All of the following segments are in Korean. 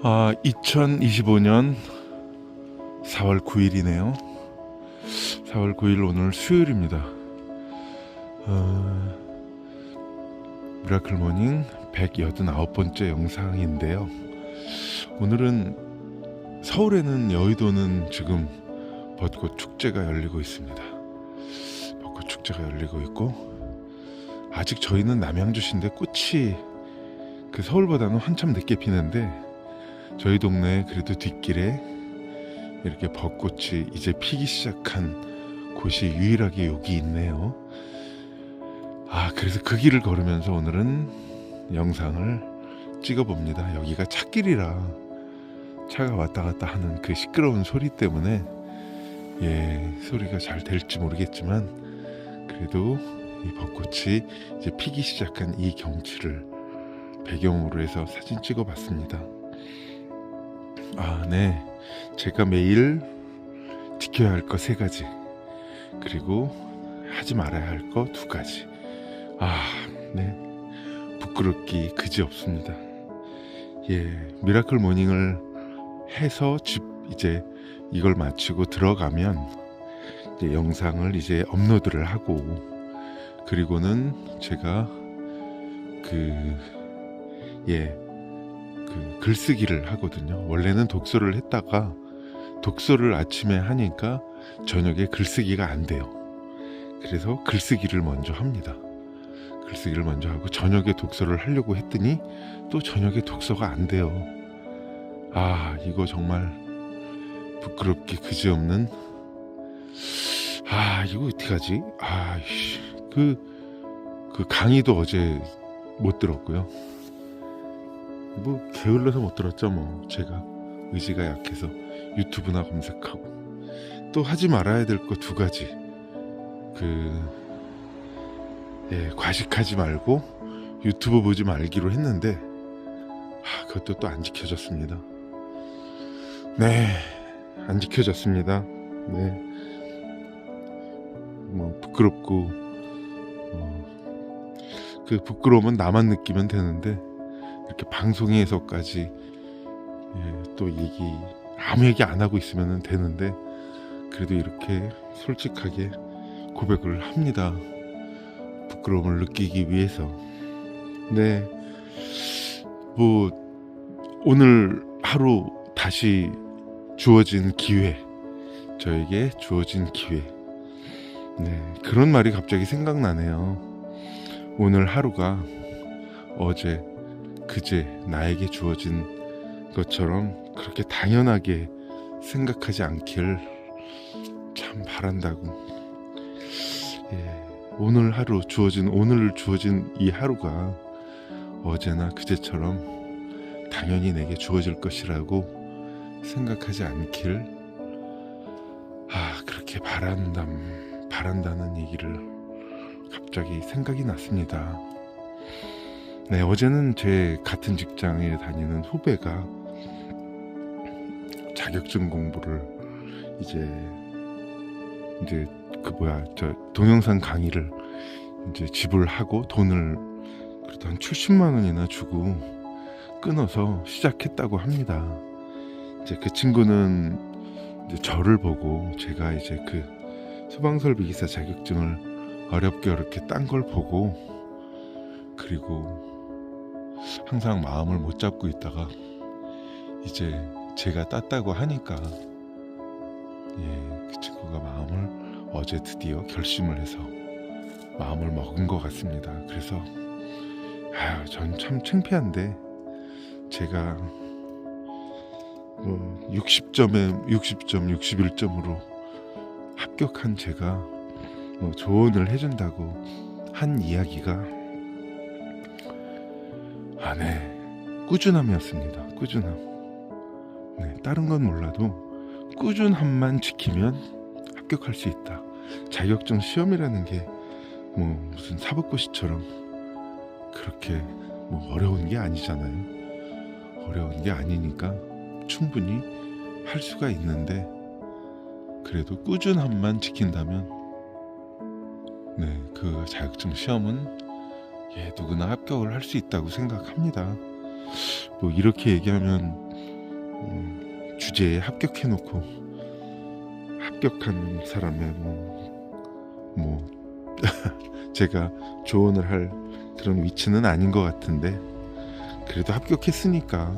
아, 2025년 4월 9일이네요. 4월 9일 오늘 수요일입니다. 어, 미라클 모닝 189번째 영상인데요. 오늘은 서울에는 여의도는 지금 벚꽃 축제가 열리고 있습니다. 벚꽃 축제가 열리고 있고 아직 저희는 남양주시인데 꽃이 그 서울보다는 한참 늦게 피는데 저희 동네 그래도 뒷길에 이렇게 벚꽃이 이제 피기 시작한 곳이 유일하게 여기 있네요. 아, 그래서 그 길을 걸으면서 오늘은 영상을 찍어봅니다. 여기가 찻길이라 차가 왔다 갔다 하는 그 시끄러운 소리 때문에 예, 소리가 잘 될지 모르겠지만 그래도 이 벚꽃이 이제 피기 시작한 이 경치를 배경으로 해서 사진 찍어봤습니다. 아, 네. 제가 매일 지켜야 할거세 가지. 그리고 하지 말아야 할거두 가지. 아, 네. 부끄럽기 그지 없습니다. 예, 미라클 모닝을 해서 집 이제 이걸 마치고 들어가면 이제 영상을 이제 업로드를 하고 그리고는 제가 그 예, 그 글쓰기를 하거든요. 원래는 독서를 했다가 독서를 아침에 하니까 저녁에 글쓰기가 안 돼요. 그래서 글쓰기를 먼저 합니다. 글쓰기를 먼저 하고 저녁에 독서를 하려고 했더니 또 저녁에 독서가 안 돼요. 아, 이거 정말 부끄럽게 그지없는 아, 이거 어떡하지? 아, 씨. 그, 그 강의도 어제 못 들었고요. 뭐 게을러서 못 들었죠 뭐. 제가 의지가 약해서 유튜브나 검색하고. 또 하지 말아야 될 거 두 가지. 그 예, 과식하지 말고 유튜브 보지 말기로 했는데 아, 그것도 또 안 지켜졌습니다. 네 안 지켜졌습니다. 네 뭐 부끄럽고 어, 그 부끄러움은 나만 느끼면 되는데 이렇게 방송에서까지 예, 또 얘기 아무 얘기 안 하고 있으면 되는데 그래도 이렇게 솔직하게 고백을 합니다. 부끄러움을 느끼기 위해서. 네. 뭐 오늘 하루 다시 주어진 기회. 저에게 주어진 기회. 네. 그런 말이 갑자기 생각나네요. 오늘 하루가 어제 그제 나에게 주어진 것처럼 그렇게 당연하게 생각하지 않길 참 바란다고. 예, 오늘 하루 주어진 오늘 주어진 이 하루가 어제나 그제처럼 당연히 내게 주어질 것이라고 생각하지 않길 아 그렇게 바란담 바란다는 얘기를 갑자기 생각이 났습니다. 네, 어제는 제 같은 직장에 다니는 후배가 자격증 공부를 이제 이제 그 뭐야 저 동영상 강의를 이제 지불하고 돈을 그래도 한 70만 원이나 주고 끊어서 시작했다고 합니다. 이제 그 친구는 이제 저를 보고 제가 이제 그 소방설비 기사 자격증을 어렵게 어렵게 딴 걸 보고 그리고 항상 마음을 못 잡고 있다가 이제 제가 땄다고 하니까 예, 그 친구가 마음을 어제 드디어 결심을 해서 마음을 먹은 것 같습니다. 그래서 아유, 전 참 창피한데 제가 뭐 60점에 60점, 61점으로 합격한 제가 뭐 조언을 해준다고 한 이야기가 아, 네. 꾸준함이었습니다. 꾸준함. 네, 다른 건 몰라도 꾸준함만 지키면 합격할 수 있다. 자격증 시험이라는 게 뭐 무슨 사법고시처럼 그렇게 뭐 어려운 게 아니잖아요. 어려운 게 아니니까 충분히 할 수가 있는데 그래도 꾸준함만 지킨다면 네, 그 자격증 시험은 예, 누구나 합격을 할 수 있다고 생각합니다. 뭐 이렇게 얘기하면 음, 주제에 합격해놓고 합격한 사람의 뭐, 뭐 제가 조언을 할 그런 위치는 아닌 것 같은데 그래도 합격했으니까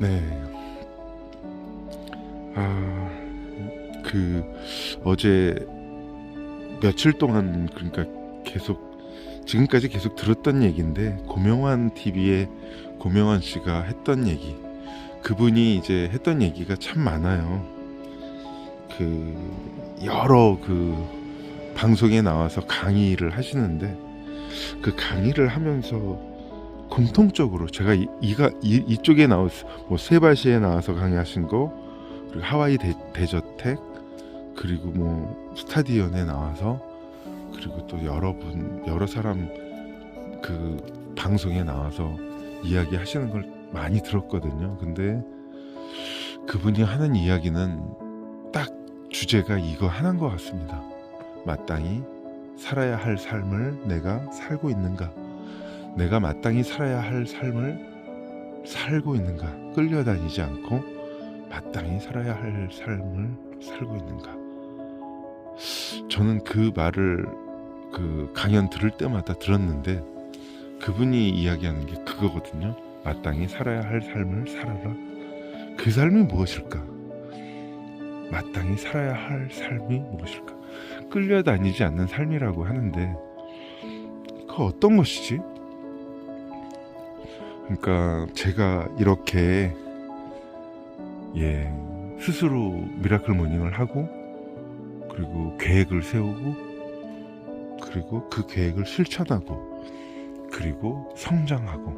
네. 아, 그 어제 며칠 동안 그러니까 계속 지금까지 계속 들었던 얘기인데 고명환 TV에 고명환 씨가 했던 얘기 그분이 이제 했던 얘기가 참 많아요. 그 여러 그 방송에 나와서 강의를 하시는데 그 강의를 하면서 공통적으로 제가 이, 이가 이, 이쪽에 나왔 뭐 세바시에 나와서 강의하신 거 그리고 하와이 대, 대저택 그리고 뭐 스타디언에 나와서 그리고 또 여러분 여러 사람 그 방송에 나와서 이야기 하시는 걸 많이 들었거든요. 근데 그분이 하는 이야기는 딱 주제가 이거 하나인 것 같습니다. 마땅히 살아야 할 삶을 내가 살고 있는가? 내가 마땅히 살아야 할 삶을 살고 있는가? 끌려다니지 않고 마땅히 살아야 할 삶을 살고 있는가? 저는 그 말을 그 강연 들을 때마다 들었는데 그분이 이야기하는 게 그거거든요. 마땅히 살아야 할 삶을 살아라. 그 삶이 무엇일까? 마땅히 살아야 할 삶이 무엇일까? 끌려다니지 않는 삶이라고 하는데 그 어떤 것이지? 그러니까 제가 이렇게 예 스스로 미라클 모닝을 하고 그리고 계획을 세우고 그리고 그 계획을 실천하고 그리고 성장하고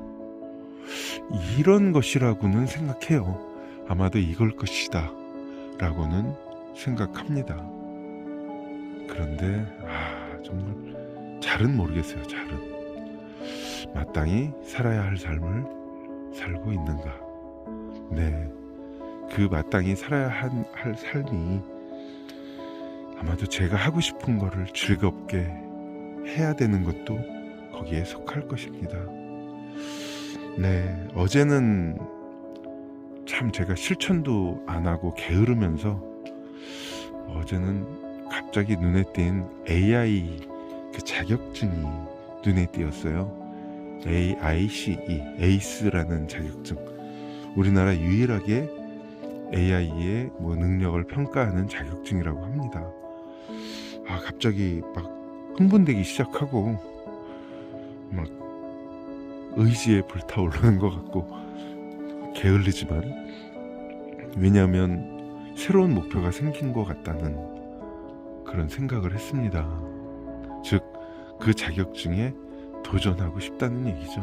이런 것이라고는 생각해요. 아마도 이걸 것이다 라고는 생각합니다. 그런데 아 정말 잘은 모르겠어요. 잘은 마땅히 살아야 할 삶을 살고 있는가? 네, 그 마땅히 살아야 한- 할 삶이 아마도 제가 하고 싶은 거를 즐겁게 해야 되는 것도 거기에 속할 것입니다. 네, 어제는 참 제가 실천도 안 하고 게으르면서 어제는 갑자기 눈에 띈 AI 그 자격증이 눈에 띄었어요. AICE, ACE라는 자격증. 우리나라 유일하게 AI의 뭐 능력을 평가하는 자격증이라고 합니다. 아, 갑자기 막 흥분되기 시작하고 막 의지에 불타오르는 것 같고 게을르지만 왜냐하면 새로운 목표가 생긴 것 같다는 그런 생각을 했습니다. 즉, 그 자격증에 도전하고 싶다는 얘기죠.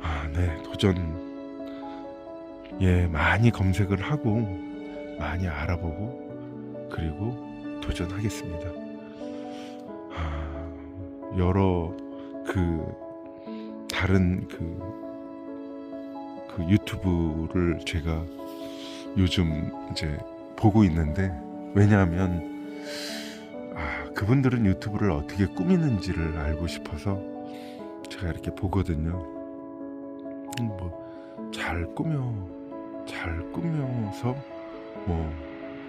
아, 네, 도전. 예, 많이 검색을 하고, 많이 알아보고, 그리고 도전하겠습니다. 아, 여러 그 다른 그, 그 유튜브를 제가 요즘 이제 보고 있는데 왜냐하면 아, 그분들은 유튜브를 어떻게 꾸미는지를 알고 싶어서 제가 이렇게 보거든요. 음, 뭐잘 꾸며 잘 꾸며서 뭐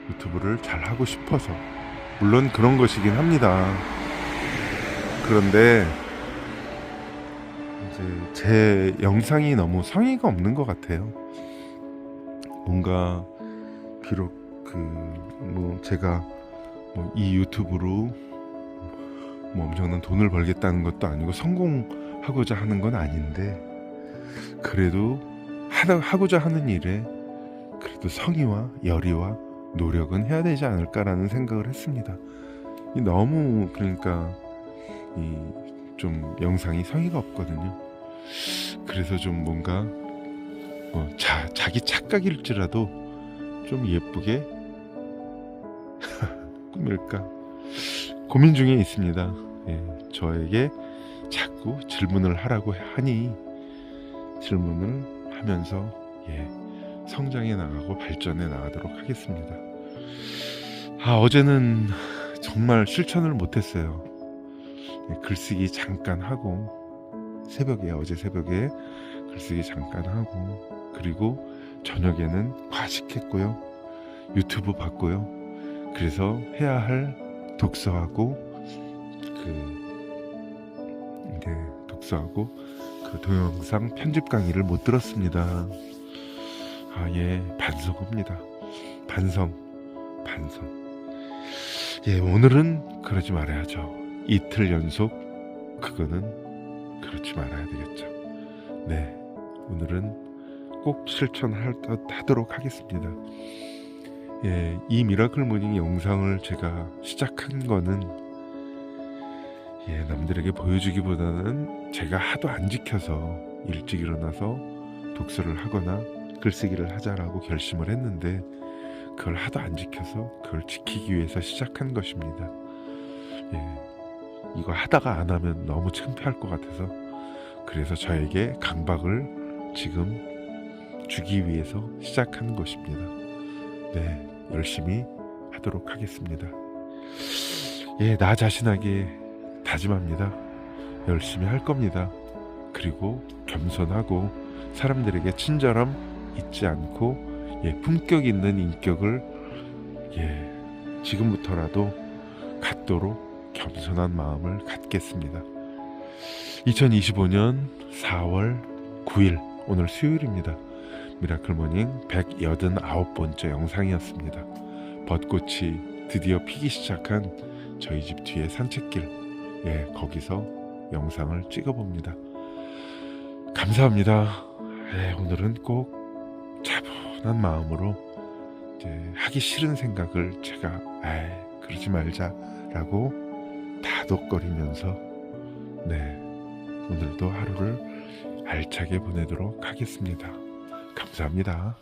유튜브를 잘 하고 싶어서 물론 그런 것이긴 합니다. 그런데 이제 제 영상이 너무 성의가 없는 것 같아요. 뭔가 비록 그 뭐 제가 뭐 이 유튜브로 뭐 엄청난 돈을 벌겠다는 것도 아니고 성공하고자 하는 건 아닌데 그래도 하고자 하는 일에 그래도 성의와 열의와 노력은 해야 되지 않을까라는 생각을 했습니다. 이 너무 그러니까 이 좀 영상이 성의가 없거든요. 그래서 좀 뭔가 뭐 자, 자기 착각일지라도 좀 예쁘게 꾸밀까 고민 중에 있습니다. 예, 저에게 자꾸 질문을 하라고 하니 질문을 하면서 예, 성장해 나가고 발전해 나가도록 하겠습니다. 아 어제는 정말 실천을 못했어요. 예, 글쓰기 잠깐 하고 새벽에 어제 새벽에 글쓰기 잠깐 하고 그리고 저녁에는 과식했고요. 유튜브 봤고요. 그래서 해야 할 독서하고 그 이제 독서하고 그 동영상 편집 강의를 못 들었습니다. 아, 예, 반성합니다. 반성, 반성. 예, 오늘은 그러지 말아야죠. 이틀 연속 그거는 그렇지 말아야 되겠죠. 네, 오늘은 꼭 실천하도록 하겠습니다. 예, 이 미라클 모닝 영상을 제가 시작한 거는 예, 남들에게 보여주기보다는 제가 하도 안 지켜서 일찍 일어나서 독서를 하거나 글쓰기를 하자라고 결심을 했는데 그걸 하도 안 지켜서 그걸 지키기 위해서 시작한 것입니다. 예, 이거 하다가 안 하면 너무 창피할 것 같아서 그래서 저에게 강박을 지금 주기 위해서 시작한 것입니다. 네, 열심히 하도록 하겠습니다. 예, 나 자신에게 다짐합니다. 열심히 할 겁니다. 그리고 겸손하고 사람들에게 친절함 잊지 않고 예, 품격 있는 인격을 예, 지금부터라도 갖도록 겸손한 마음을 갖겠습니다. 2025년 4월 9일 오늘 수요일입니다. 미라클 모닝 189번째 영상이었습니다. 벚꽃이 드디어 피기 시작한 저희 집 뒤에 산책길 예, 거기서 영상을 찍어봅니다. 감사합니다. 예, 오늘은 꼭 차분한 마음으로 하기 싫은 생각을 제가 에이, 그러지 말자라고 다독거리면서 네, 오늘도 하루를 알차게 보내도록 하겠습니다. 감사합니다.